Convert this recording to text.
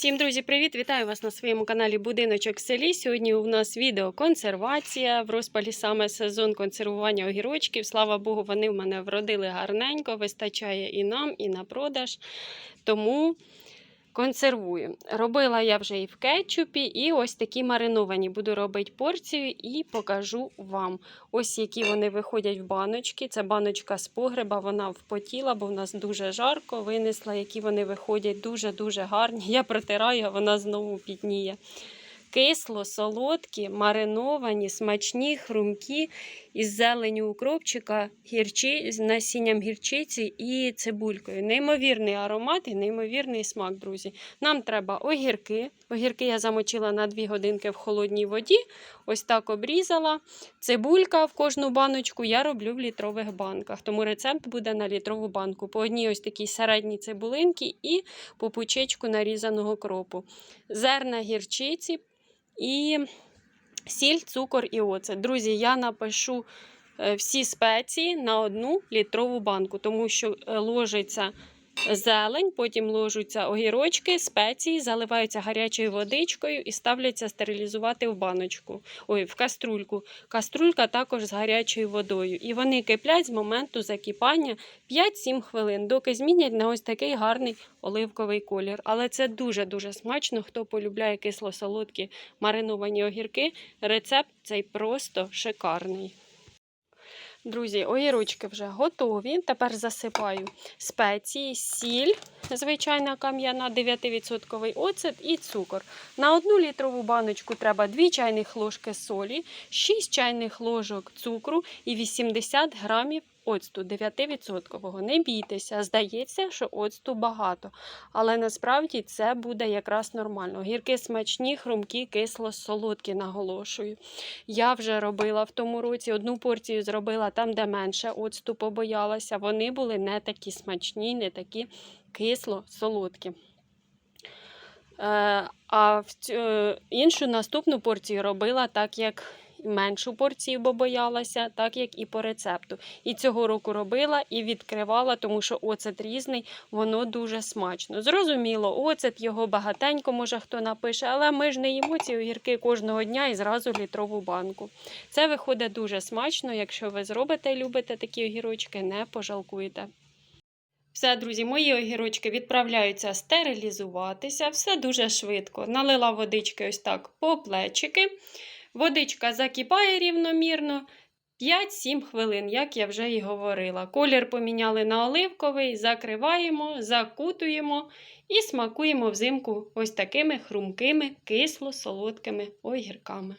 Всім, друзі, привіт! Вітаю вас на своєму каналі Будиночок в селі. Сьогодні у нас відео консервація. В розпалі саме сезон консервування огірочків. Слава Богу, вони в мене вродили гарненько, вистачає і нам, і на продаж. Тому консервую. Робила я вже і в кетчупі, і ось такі мариновані. Буду робити порцію і покажу вам. Ось які вони виходять в баночки. Це баночка з погреба, вона впотіла, бо в нас дуже жарко. Винесла, які вони виходять дуже-дуже гарні. Я протираю, а вона знову пітніє. Кисло, солодкі, мариновані, смачні, хрумкі із зеленю укропчика, гірчі, з насінням гірчиці і цибулькою. Неймовірний аромат і неймовірний смак, друзі. Нам треба огірки. Огірки я замочила на 2 годинки в холодній воді. Ось так обрізала. Цибулька в кожну баночку я роблю в літрових банках. Тому рецепт буде на літрову банку. По одній ось такій середній цибулинки і по пучечку нарізаного кропу. Зерна гірчиці і сіль, цукор і оцет. Друзі, я напишу е, всі спеції на одну літрову банку, тому що е, ложиться зелень, потім ложаться огірочки, спеції, заливаються гарячою водичкою і ставляться стерилізувати в баночку, ой, в каструльку. Каструлька також з гарячою водою. І вони киплять з моменту закипання 5-7 хвилин, доки змінять на ось такий гарний оливковий колір. Але це дуже-дуже смачно. Хто полюбляє кисло-солодкі мариновані огірки, рецепт цей просто шикарний. Друзі, огірочки вже готові. Тепер засипаю спеції, сіль, звичайна кам'яна, 9% оцет і цукор. На одну літрову баночку треба 2 чайних ложки солі, 6 чайних ложок цукру і 80 грамів оцту 9%. Не бійтеся, здається, що оцту багато. Але насправді це буде якраз нормально. Гірки смачні, хрумкі, кисло, солодкі, наголошую. Я вже робила в тому році одну порцію зробила там, де менше оцту побоялася. Вони були не такі смачні, не такі кисло-солодкі. Е, А в е, іншу наступну порцію робила так, як меншу порцію, бо боялася, так як і по рецепту. І цього року робила і відкривала, тому що оцет різний, воно дуже смачно. Зрозуміло, оцет його багатенько, може хто напише, але ми ж не їмо ці огірки кожного дня і зразу літрову банку. Це виходить дуже смачно. Якщо ви зробите і любите такі огірочки, не пожалкуєте. Все, друзі, мої огірочки відправляються стерилізуватися. Все дуже швидко. Налила водички ось так по плечики. Водичка закипає рівномірно 5-7 хвилин, як я вже і говорила. Колір поміняли на оливковий, закриваємо, закутуємо і смакуємо взимку ось такими хрумкими, кисло-солодкими огірками.